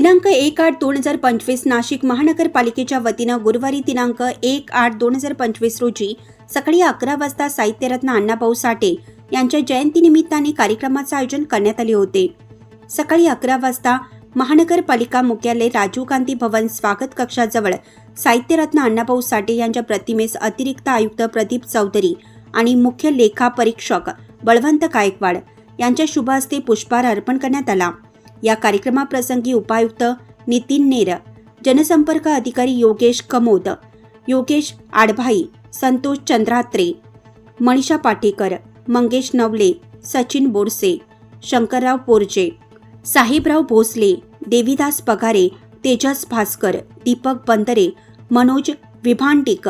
दिनांक एक आठ दोन हजार पंचवीस नाशिक महानगरपालिकेच्या वतीनं गुरुवारी दिनांक एक आठ दोन हजार पंचवीस रोजी सकाळी अकरा वाजता साहित्यरत्न अण्णाभाऊ साठे यांच्या जयंतीनिमित्ताने कार्यक्रमाचं आयोजन करण्यात आले होते. सकाळी अकरा वाजता महानगरपालिका मुख्यालय राजीव गांधी भवन स्वागत कक्षाजवळ साहित्यरत्न अण्णाभाऊ साठे यांच्या प्रतिमेस अतिरिक्त आयुक्त प्रदीप चौधरी आणि मुख्य लेखा परीक्षक बळवंत गायकवाड यांच्या शुभ हस्ते पुष्पहार अर्पण करण्यात आला. या कार्यक्रमाप्रसंगी उपायुक्त नितीन नेर जनसंपर्क अधिकारी योगेश कमोद योगेश आडभाई संतोष चंद्रात्रे मनीषा पाटेकर मंगेश नवले सचिन बोरसे शंकरराव पोरजे साहेबराव भोसले देवीदास पगारे तेजस भास्कर दीपक बंदरे मनोज विभांडिक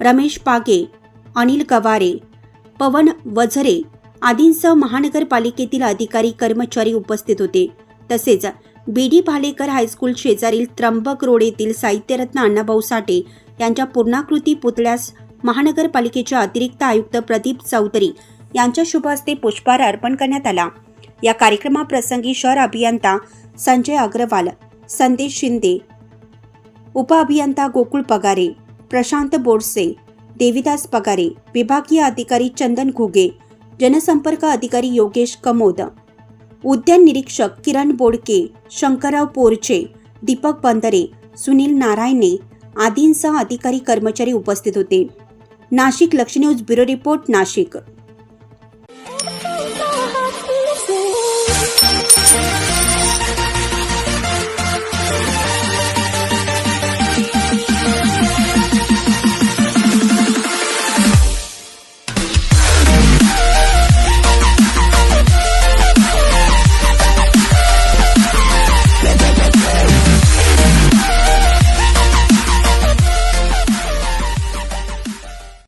रमेश पागे अनिल गवारे पवन वझरे आदींसह महानगरपालिकेतील अधिकारी कर्मचारी उपस्थित होते. तसेच बी डी भालेकर हायस्कूल शेजारील त्र्यंबक रोड येथील साहित्यरत्न अण्णाभाऊ साठे यांच्या पूर्णाकृती पुतळ्यास महानगरपालिकेचे अतिरिक्त आयुक्त प्रदीप चौधरी यांच्या शुभ हस्ते पुष्पहार अर्पण करण्यात आला. या कार्यक्रमाप्रसंगी शहर अभियंता संजय अग्रवाल संदेश शिंदे उपअभियंता गोकुळ पगारे प्रशांत बोरसे देविदास पगारे विभागीय अधिकारी चंदन घुगे जनसंपर्क अधिकारी योगेश कमोद उद्यान निरीक्षक किरण बोडके शंकरराव पोरचे दीपक बंदरे सुनील नारायणे आदींसह अधिकारी कर्मचारी उपस्थित होते. नाशिक लक्ष न्यूज ब्युरो रिपोर्ट नाशिक.